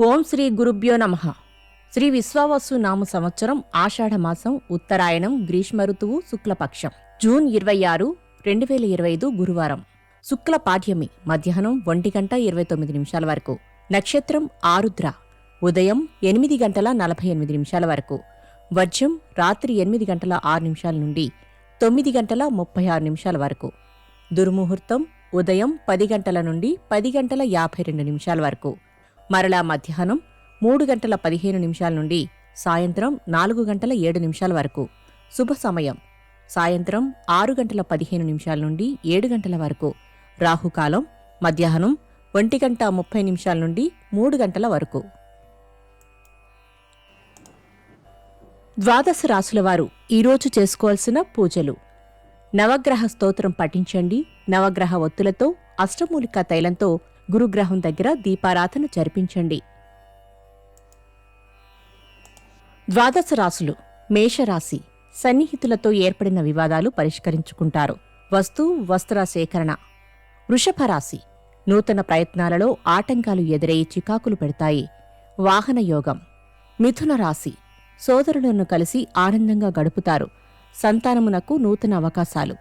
ఓం శ్రీ గురుభ్యో నమ. శ్రీ విశ్వావసు నామ సంవత్సరం ఆషాఢమాసం ఉత్తరాయణం గ్రీష్మ ఋతువు శుక్లపక్షం. జూన్ ఇరవై ఆరు రెండు వేల ఇరవై ఐదు గురువారం. శుక్ల పాఠ్యమి మధ్యాహ్నం ఒంటి గంట ఇరవై తొమ్మిది నిమిషాల వరకు. నక్షత్రం ఆరుద్ర ఉదయం ఎనిమిది గంటల నలభై ఎనిమిది నిమిషాల వరకు. వర్జం రాత్రి ఎనిమిది గంటల ఆరు నిమిషాల నుండి తొమ్మిది గంటల ముప్పై ఆరు నిమిషాల వరకు. దుర్ముహూర్తం ఉదయం పది గంటల నుండి పది గంటల యాభై రెండు నిమిషాల వరకు. మరలా మధ్యాహ్నం మూడు గంటల పదిహేను నిమిషాల నుండి సాయంత్రం నాలుగు గంటల ఏడు నిమిషాల వరకు. శుభ సమయం. సాయంత్రం ఆరు గంటల పదిహేను నిమిషాల నుండి ఏడు గంటల వరకు. రాహుకాలం మధ్యాహ్నం ఒంటి గంట ముప్పై నిమిషాల నుండి మూడు గంటల వరకు. ద్వాదశ రాసుల వారు ఈరోజు చేసుకోవాల్సిన పూజలు. నవగ్రహ స్తోత్రం పఠించండి. నవగ్రహ ఒత్తులతో అష్టమూలికా తైలంతో గురుగ్రహం దగ్గర దీపారాధన జరిపించండి. ద్వాదశ రాశులు మేషరాశి సన్నిహితులతో ఏర్పడిన వివాదాలు పరిష్కరించుకుంటారు. వస్తు వస్త్ర సేకరణ వృషభ రాశి నూతన ప్రయత్నాలలో ఆటంకాలు ఎదురై చికాకులు పెడతాయి. వాహన యోగం. మిథున రాశి సోదరులను కలిసి ఆనందంగా గడుపుతారు. సంతానమునకు నూతన అవకాశాలు.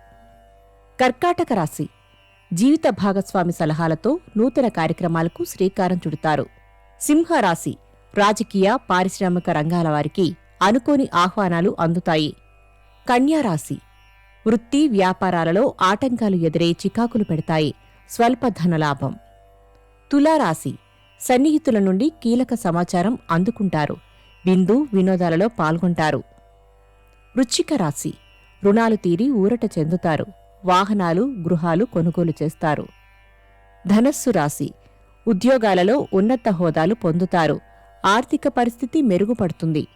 కర్కాటక రాశి జీవిత భాగస్వామి సలహాలతో నూతన కార్యక్రమాలకు శ్రీకారం చుడతారు. సింహరాశి రాజకీయ పారిశ్రామిక రంగాల వారికి అనుకోని ఆహ్వానాలు అందుతాయి. కన్యారాశి వృత్తి వ్యాపారాలలో ఆటంకాలు ఎదురై చికాకులు పెడతాయి. స్వల్ప ధనలాభం తులారాశి సన్నిహితుల నుండి కీలక సమాచారం అందుకుంటారు. బిందు వినోదాలలో పాల్గొంటారు. వృచ్చిక రాశి రుణాలు తీరి ఊరట చెందుతారు. వాహనాలు గృహాలు కొనుగోలు చేస్తారు. ధనస్సు రాశి. ఉద్యోగాలలో ఉన్నత హోదాలు పొందుతారు. ఆర్థిక పరిస్థితి మెరుగుపడుతుంది.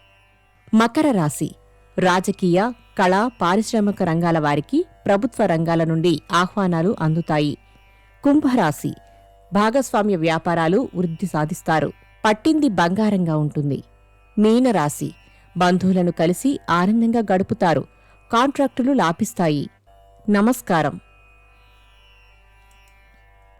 మకర రాశి. రాజకీయ కళ పారిశ్రామిక రంగాల వారికి ప్రభుత్వ రంగాల నుండి ఆహ్వానాలు అందుతాయి. కుంభరాశి. భాగస్వామ్య వ్యాపారాలు వృద్ధి సాధిస్తారు. పట్టింది బంగారంగా ఉంటుంది. మీనరాశి. బంధువులను కలిసి ఆనందంగా గడుపుతారు. కాంట్రాక్టులు లాభిస్తాయి. నమస్కారం.